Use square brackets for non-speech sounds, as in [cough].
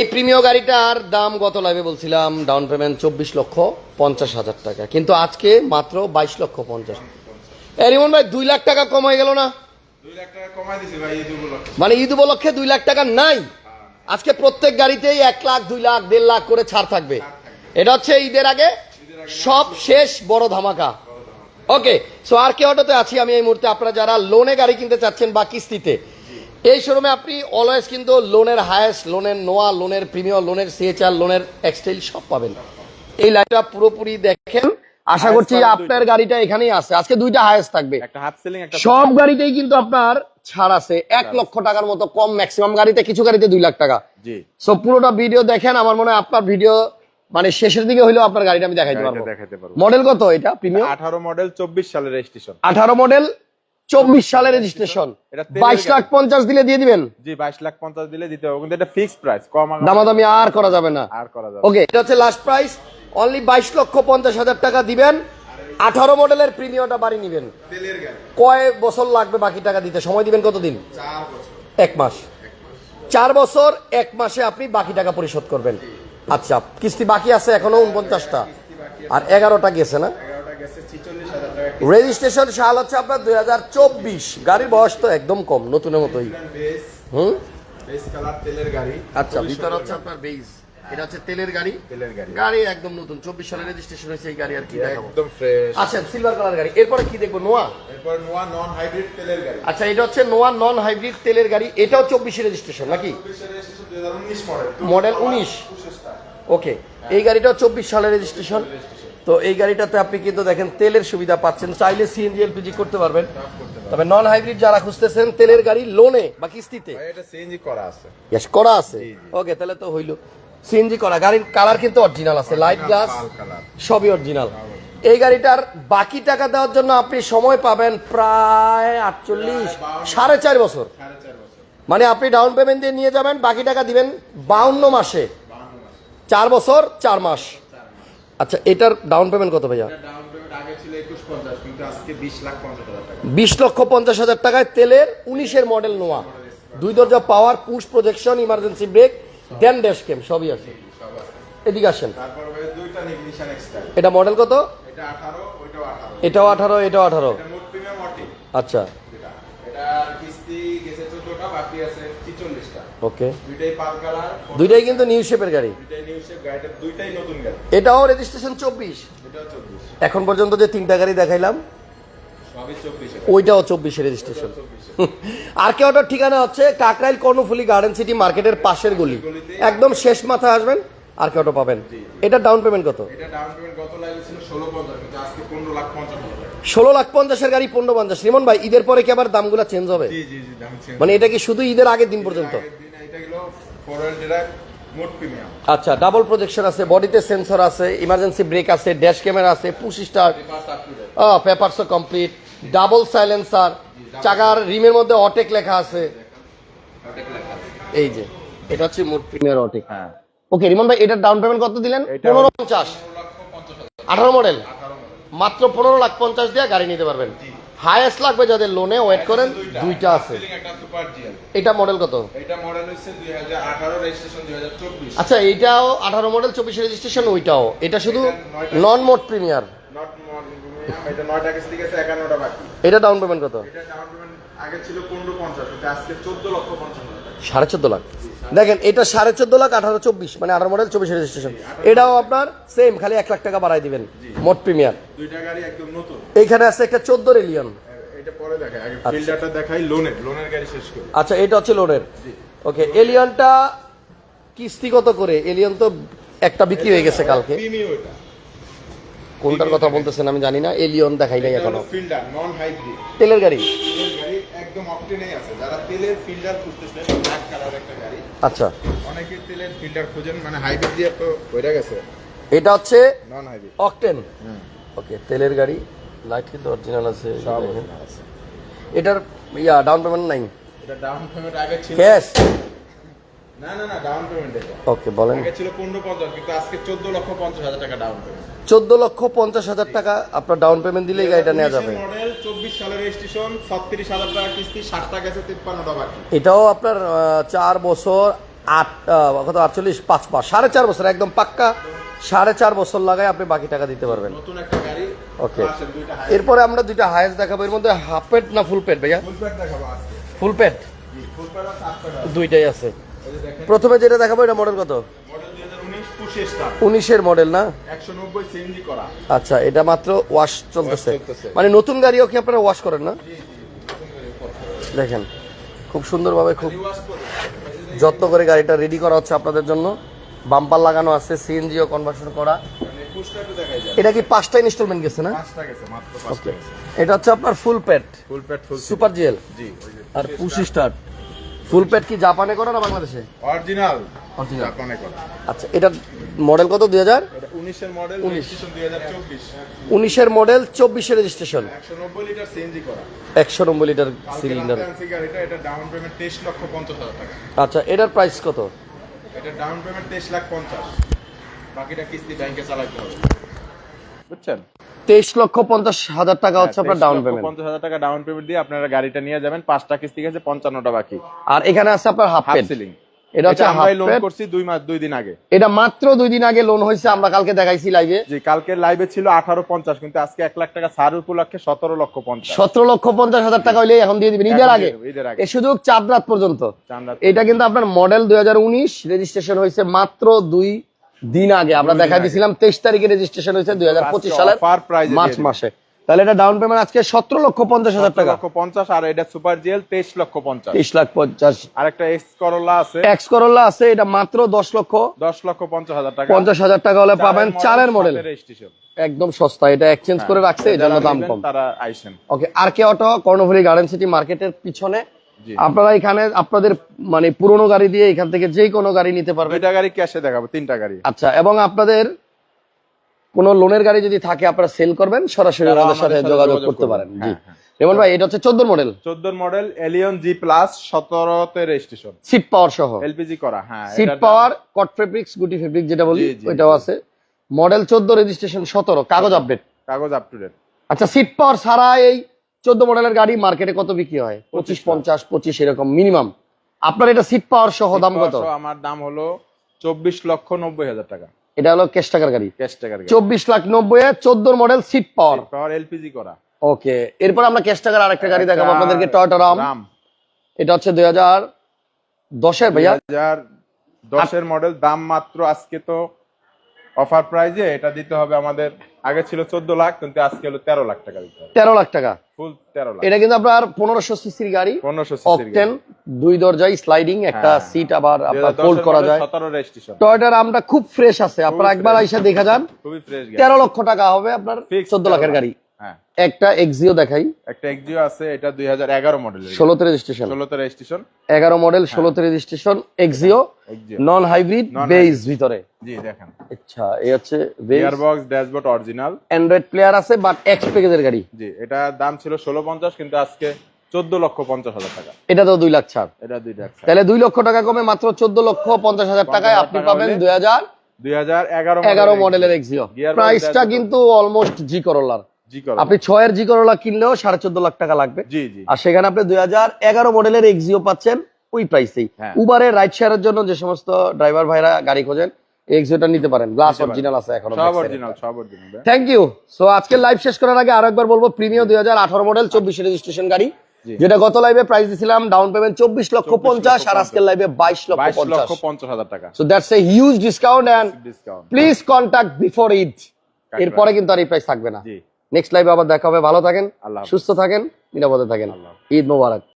এই প্রিমিয় গাড়িটার দাম গত লাইভে বলছিলাম ডাউন পেমেন্ট চব্বিশ লক্ষ পঞ্চাশ হাজার টাকা। কিন্তু আজকে মাত্র বাইশ লক্ষ পঞ্চাশ। এ রিমন ভাই দুই লাখ টাকা কম হয়ে গেল না? কমাই মানে ঈদ উপলক্ষে দুই লাখ টাকা নাই? আজকে প্রত্যেক গাড়িতেই এক লাখ দুই লাখ দেড় লাখ করে ছাড় থাকবে। এটা হচ্ছে ঈদের আগে সব শেষ বড় ধামাকা। ওকে সো আর কে অটোতে আছি আমি এই মুহূর্তে। আপনারা যারা লোনে গাড়ি কিনতে চাচ্ছেন বা কিস্তিতে এই শোরুমে আপনি অলওয়েজ কিন্তু লোনের হায়েস্ট লোনের নোয়া লোনের প্রিমিয়ার লোনের সিএচআর লোনের এক্সটাইল সব পাবেন। এই লাইনটা পুরোপুরি দেখেন। আশা করছি আপনার গাড়িটা এখানেই আছে। আজকে দুইটা হায়েস্ট থাকবে। একটা হাফ সেলিং একটা সব গাড়িতেই কিন্তু আপনার ছাড় আছে। এক লক্ষ টাকার মতো কম ম্যাক্সিমাম গাড়িতে কিছু গাড়িতে দুই লাখ টাকা। জি। সো পুরোটা ভিডিও দেখেন। আমার মনে হয় আপনার ভিডিও মানে শেষের দিকে হইলেও আপনার গাড়িটা আমি দেখাইতে পারব। পারব। মডেল কত এটা প্রিমিয়াম আঠারো মডেল চব্বিশ সালের রেজিস্ট্রেশন আঠারো মডেল চব্বিশ সালের রেজিস্ট্রেশন বাইশ লাখ পঞ্চাশ দিলে দিয়ে দিবেন? জি বাইশ লাখ পঞ্চাশ দিলে দিতে হবে কিন্তু এটা ফিক্স প্রাইস কম দামাদামি আর করা যাবে না। আর করা যাবে ওকে এটা হচ্ছে লাস্ট প্রাইস অনলি বাইশ লক্ষ পঞ্চাশ হাজার টাকা দিবেন। আঠারো মডেলের প্রিমিয়ামটা বাড়ি নিবেন। তেলের গাড়ি। কয় বছর লাগবে বাকি টাকা দিতে? সময় দিবেন কতদিন? এক মাস। চার বছর এক মাসে আপনি বাকি টাকা পরিশোধ করবেন। আচ্ছা কিস্তি বাকি আছে এখনও উনপঞ্চাশটা। আর এগারোটা গেছে না এগারোটা গেছে ছিচল্লিশ হাজার টাকা রেজিস্ট্রেশন সাল হচ্ছে আপনার দুই হাজার চব্বিশ। গাড়ির বয়স তো একদম কম নতুনের মতোই। হুম? তেলের গাড়ি। আচ্ছা ভিতর হচ্ছে আপনার বেইজ এটা হচ্ছে তেলের গাড়ি। তেলের গাড়ি। গাড়ি একদম নতুন চব্বিশ সালের রেজিস্ট্রেশন হয়েছে এই গাড়ি আর কি একদম ফ্রেশ আচ্ছা সিলভার কালার গাড়ি এরপরে কি দেখব নোয়া? এরপর নোয়া নন হাইব্রিড তেলের গাড়ি। আচ্ছা এটা হচ্ছে নোয়া নন হাইব্রিড তেলের গাড়ি এটাও চব্বিশে রেজিস্ট্রেশন নাকি? মডেল মডেল উনিশ ওকে এই গাড়িটাও চব্বিশ সালের রেজিস্ট্রেশন তো এই গাড়িটাতে আপনি কিন্তু দেখেন তেলের সুবিধা পাচ্ছেন। চাইলে সিএনজি এলপিজি করতে পারবেন। তবে নন হাইব্রিড যারা খুঁজতেছেন তেলের গাড়ি লোনে বা কিস্তিতে? এটা সিএনজি করা আছে। ইয়েস করা আছে? ওকে তাহলে তো হইল। সিএনজি করা। গাড়ির কালার কিন্তু অরিজিনাল আছে। লাইট গ্লাস সবই অরিজিনাল এই গাড়িটার বাকি টাকা দেওয়ার জন্য আপনি সময় পাবেন প্রায় আটচল্লিশ সাড়ে চার বছর। সাড়ে চার বছর। মানে আপনি ডাউন পেমেন্ট দিয়ে নিয়ে যাবেন বাকি টাকা দিবেন বাউন্ন মাসে। চার বছর চার মাস। আচ্ছা এটার ডাউন পেমেন্ট কত ভাইয়া? বিশ লক্ষ পঞ্চাশ হাজার টাকায় তেলের উনিশের মডেল নোয়া। দুই দরজা power push projection emergency brake then dash cam সবই আছে। এদিকে আসেন। এটা মডেল কত? এটা আঠারো এটাও আঠারো এটাও আঠারো। আচ্ছা। ওকে দুইটাই পাল কালার দুইটাই কিন্তু নিউ শেপের গাড়ি। দুইটাই নিউ শেপ গাড়িটা দুইটাই নতুন গাড়ি। এটাও রেজিস্ট্রেশন চব্বিশ। এটাও চব্বিশ। এখন পর্যন্ত যে তিনটা গাড়ি দেখাইলাম সবই চব্বিশে ওইটাও চব্বিশে রেজিস্ট্রেশন [laughs] আর কে ওটার ঠিকানা হচ্ছে কাকরাইল কর্ণফুলি গার্ডেন সিটি মার্কেটের পাশের গলি। একদম শেষ মাথায় আসবেন আর কে অটো পাবেন। এটা ডাউন পেমেন্ট কত? এটা ডাউন পেমেন্ট গত লাগে ছিল ষোলো কিন্তু আজকে পনেরো লাখ পঞ্চাশ হাজার। টাকা ষোলো লাখ পঞ্চাশের গাড়ি পনেরো পঞ্চাশ। রিমন ভাই ঈদের পরে কি আবার দামগুলো চেঞ্জ হবে? মানে এটা কি শুধু ঈদের আগের দিন পর্যন্ত? আচ্ছা ডাবল প্রজেকশন আছে বডিতে সেন্সর আছে ইমার্জেন্সি ব্রেক আছে ড্যাশ ক্যামেরা আছে পুশ স্টার পেপারসও কমপ্লিট ডাবল সাইলেন্সার চাকার রিমের মধ্যে অটেক লেখা আছে। এই যে এটা হচ্ছে মোট প্রিমিয়ার অটেক। হ্যাঁ। ওকে রিমন ভাই এটার ডাউন পেমেন্ট কত দিলেন? পনেরো পঞ্চাশ। আঠারো মডেল মাত্র পনেরো লাখ পঞ্চাশ দিয়ে গাড়ি নিতে পারবেন। হাইয়েস্ট লাগবে যাদের লোনে ওয়েট করেন দুইটা। আছে। এটা মডেল কত? এটা মডেল হচ্ছে দুই হাজার আঠারো রেজিস্ট্রেশন দুই হাজার চব্বিশ। আচ্ছা এইটাও আঠারো মডেল চব্বিশ রেজিস্ট্রেশন ওইটাও। এটা শুধু নন মোড প্রিমিয়ার নট এটা বাকি। এটা ডাউন পেমেন্ট কত? এটা ডাউন পেমেন্ট আগে ছিল পনেরো পঞ্চাশ কিন্তু আজকে চোদ্দ লক্ষ পঞ্চাশ হাজার। টাকা সাড়ে চোদ্দ লাখ। দেখেন এটা সাড়ে চোদ্দ লাখ আঠারো চব্বিশ মানে আঠারো মডেল চব্বিশ রেজিস্ট্রেশন এটাও আপনার সেম খালি এক লাখ টাকা বাড়াই দিবেন মোট প্রিমিয়ার এইখানে আছে একটা চোদ্দ রেলিয়ন। করি। আচ্ছা এটা হচ্ছে লোনের ওকে এলিয়নটা কিস্তি কত করে এলিয়ন তো একটা বিক্রি হয়ে গেছে কালকে। কোনটার কথা বলতেছেন আমি জানি না এলিয়ন দেখাই নাই এখনও। তেলের গাড়ি। একদম অপটেনেই আছে। যারা তেলের ফিল্টার খুঁজতেছে ব্ল্যাক কালার একটা গাড়ি আচ্ছা। অনেকে তেলের ফিল্টার খোঁজেন মানে হাইব্রিড দিয়ে তো হয়ে গেছে। এটা হচ্ছে নন হাইব্রিড অকটেন ওকে তেলের গাড়ি লাইট কিন্তু অরিজিনাল আছে সব আছে। এটার ইয়া ডাউন পেমেন্ট নাই? এটা ডাউন পেমেন্ট আগে ছিল। ক্যাশ না না না ডাউন পেমেন্ট এটা। ওকে বলেন। আগে ছিল পনেরো পঞ্চাশ কিন্তু আজকে চোদ্দ লক্ষ পঞ্চাশ হাজার টাকা ডাউন পেমেন্ট চোদ্দ লক্ষ পঞ্চাশ হাজার টাকা আপনার ডাউন পেমেন্ট দিলেই গাড়িটা নেওয়া যাবে। মডেল চব্বিশ সালের রেজিস্ট্রেশন ছত্রিশ হাজার টাকা কিস্তি ষাটটা গেছে তিপ্পান্নটা বাকি। এটাও আপনার চার বছর আট কত আটচল্লিশ পাঁচ পাঁচ সাড়ে চার বছর একদম পাক্কা সাড়ে চার বছর লাগায় আপনি বাকি টাকা দিতে পারবেন। নতুন একটা গাড়ি ওকে। এরপরে আমরা দুইটা হায়েস্ট দেখাবো এর মধ্যে হাফ পেট না ফুল পেট ভাইয়া? ফুল প্যাড দেখাবো আজকে। ফুল পেট দুইটাই আছে। প্রথমে যেটা দেখাবো এটা মডেল কত? উনিশের মডেল না? আচ্ছা এটা মাত্র ওয়াশ চলতেছে। মানে নতুন গাড়িও কি আপনারা ওয়াশ করেন না? দেখেন খুব সুন্দরভাবে খুব যত্ন করে গাড়িটা রেডি করা হচ্ছে আপনাদের জন্য। বাম্পার লাগানো আছে সিএনজিও কনভার্সন করা। মানে এটা কি পাঁচটা ইনস্টলমেন্ট গেছে না? এটা হচ্ছে আপনার ফুল ফুল সুপার জিএল জি ওই যে আর পুশি স্টার্ট ফুল প্যাড কি জাপানে করা না বাংলাদেশে? অরিজিনাল আচ্ছা এটা মডেল কত? দুই হাজার? উনিশের মডেল উনিশের মডেল রেজিস্ট্রেশন একশো নব্বই লিটার সিলিন্ডার রাতে আনছি গাড়িটা এটা ডাউন পেমেন্ট তেইশ লক্ষ পঞ্চাশ হাজার টাকা। আচ্ছা এটার প্রাইস কত? এটা ডাউন পেমেন্ট তেইশ লাখ পঞ্চাশ। বাকিটা কিস্তি ব্যাংকে চালাতে হবে। বুঝছেন? তেইশ লক্ষ পঞ্চাশ হাজার টাকা হচ্ছে আপনার হ্যাঁ, ডাউন পেমেন্ট পঞ্চাশ হাজার টাকা ডাউন পেমেন্ট দিয়ে আপনারা গাড়িটা নিয়ে যাবেন। পাঁচটা কিস্তি গেছে পঞ্চান্নটা বাকি। আর এখানে আছে আপনার হাফ হাফ সিলিং এটা হচ্ছে হাফ লোন করছি দুই মাস দুই দিন আগে। এটা মাত্র দুই দিন আগে লোন হয়েছে আমরা কালকে দেখাইছি লাইভে জি কালকে লাইভে ছিল আঠারো পঞ্চাশ কিন্তু আজকে এক লাখ টাকা উপলক্ষে সতেরো লক্ষ পঞ্চাশ। সতেরো লক্ষ পঞ্চাশ হাজার টাকা হইলে এখন দিয়ে দিবেন ঈদের আগে। সুযোগ চাঁদ রাত পর্যন্ত। এটা কিন্তু আপনার মডেল দুই হাজার উনিশ রেজিস্ট্রেশন হয়েছে মাত্র দুই দিন আগে। আমরা দেখা। দিয়েছিলাম তেইশ তারিখে রেজিস্ট্রেশন হয়েছে দুই হাজার পঁচিশ সালের offer মার্চ মাসে। তাহলে এটা ডাউন পেমেন্ট আজকে সতেরো লক্ষ পঞ্চাশ হাজার টাকা। লক্ষ পঞ্চাশ আর এটা সুপার জেল তেইশ লক্ষ পঞ্চাশ। তেইশ লাখ পঞ্চাশ। আর একটা এক্স করোলা আছে। এক্স করোলা আছে এটা মাত্র দশ লক্ষ দশ লক্ষ পঞ্চাশ হাজার টাকা। পঞ্চাশ হাজার টাকা হলে পাবেন চারের মডেল একদম সস্তা এটা এক্সচেঞ্জ করে রাখছে এই জন্য দাম কম। তারা আইসেন। Okay R K auto Karnaphuli garden city মার্কেটের পিছনে। আপনারা এখানে আপনাদের মানে পুরনো গাড়ি দিয়ে এখান থেকে যে কোনো গাড়ি নিতে পারবেন। দুইটা গাড়ি ক্যাশে দেখাবো তিনটা গাড়ি। আচ্ছা এবং আপনাদের কোনো লোনের গাড়ি যদি থাকে আপনারা সেল করবেন সরাসরি আমাদের সাথে যোগাযোগ করতে পারেন। জি। হ্যাঁ, হ্যাঁ। রেমন ভাই এটা হচ্ছে চোদ্দ মডেল চোদ্দোর মডেল এলিয়ন জি প্লাস সতেরোতে রেজিস্ট্রেশন সিট পাওয়ার সহ। এলপিজি করা হ্যাঁ সিট পাওয়ার কট ফেব্রিক্স গুটি ফেব্রিক যেটা বলি ওইটাও আছে। মডেল চোদ্দ রেজিস্ট্রেশন সতেরো কাগজ আপডেট কাগজ আপ টু ডেট আচ্ছা সিট পাওয়ার ছাড়া এই চোদ্দ মডেলের গাড়ি মার্কেটে কত বিক্রি হয়? পঁচিশ পঞ্চাশ পঁচিশ এরকম মিনিমাম আপনার এটা সিট পাওয়ার সহ দাম কত? আমার দাম হলো চব্বিশ লক্ষ নব্বই হাজার টাকা। এটা হলো ক্যাশ টাকার গাড়ি। ক্যাশ টাকার চব্বিশ লাখ নব্বই চোদ্দ model seat power power LPG করা। ওকে এরপর আমরা ক্যাশ টাকার আরেকটা গাড়ি দেখাবো আপনাদেরকে টয়টা রাম রাম এটা হচ্ছে দুই হাজার দশের ভাইয়া। হাজার দশের মডেল দাম মাত্র আজকে তো অফার প্রাইজে এটা দিতে হবে আমাদের আগে ছিল চোদ্দ লাখ কিন্তু আজকে হলো তেরো লাখ টাকা দিতে হবে। তেরো লাখ টাকা। ফুল তেরো লাখ। এটা কিন্তু আপনার পনেরোশো সিসির গাড়ি পনেরোশো অপটেন দুই দরজায় স্লাইডিং একটা হ্যাঁ। সিট আবার আপনার ফোল্ড করা যায়। সতেরো রেজিস্ট্রেশন টয়টার আমটা খুব ফ্রেশ আছে আপনারা একবার। আইসা দেখা যান। খুবই ফ্রেশ তেরো লক্ষ টাকা হবে আপনার চোদ্দ লাখের গাড়ি। হ্যাঁ একটা এক্সিও দেখাই। একটা এক্সিও আছে এটা দুই হাজার এগারো মডেলের ষোলোতে রেজিস্ট্রেশন ষোলোতে রেজিস্ট্রেশন এগারো মডেল ষোলোতে রেজিস্ট্রেশন এক্সিও নন হাইব্রিড ভিতরে। জি দেখেন। আচ্ছা এই হচ্ছে base gear box dashboard original android player আছে বাট এক্স প্যাকেজের গাড়ি। জি এটা দাম ছিল ষোলো পঞ্চাশ কিন্তু আজকে চোদ্দ লক্ষ পঞ্চাশ হাজার টাকা। এটা তো দুই লাখ ছাড়। এটা দুইটা তাহলে দুই লক্ষ টাকা কমে মাত্র চোদ্দ লক্ষ পঞ্চাশ হাজার টাকায় আপনি পাবেন দুই হাজার দুই হাজার এগারো মডেলের এক্সিও প্রাইসটা কিন্তু অলমোস্ট জি করোলার আপনি ছয়ের জি করোলা কিনলেও সাড়ে চোদ্দ লাখ টাকা লাগবে। আর সেখানে আপনি দুই হাজার এগারো মডেলের এক্সিও পাচ্ছেন ওই প্রাইসেই। উবারের রাইড শেয়ারের জন্য যে সমস্ত ড্রাইভার ভাইরা গাড়ি খোঁজেন এক্সিওটা নিতে পারেন। গ্লাস অরিজিনাল আছে এখন সব অরিজিনাল সব অরিজিনাল থ্যাংক ইউ সো আজকে লাইভ শেষ করার আগে আরও একবার বলব প্রিমিয়াম দুই হাজার আঠারো মডেল চব্বিশ রেজিস্ট্রেশন গাড়ি। যেটা গত লাইভে প্রাইস দিছিলাম ডাউন পেমেন্ট চব্বিশ লক্ষ 24 পঞ্চাশ আর লক্ষ আজকের লাইভে বাইশ লক্ষ বাইশ পঞ্চাশ লক্ষ পঞ্চাশ। হাজার টাকা। So that's a huge discount discount please before Eid এরপরে কিন্তু আর এই প্রাইস থাকবে না। নেক্সট লাইভে আবার দেখা হবে। ভালো থাকেন সুস্থ থাকেন নিরাপদে থাকেন। ঈদ মোবারক।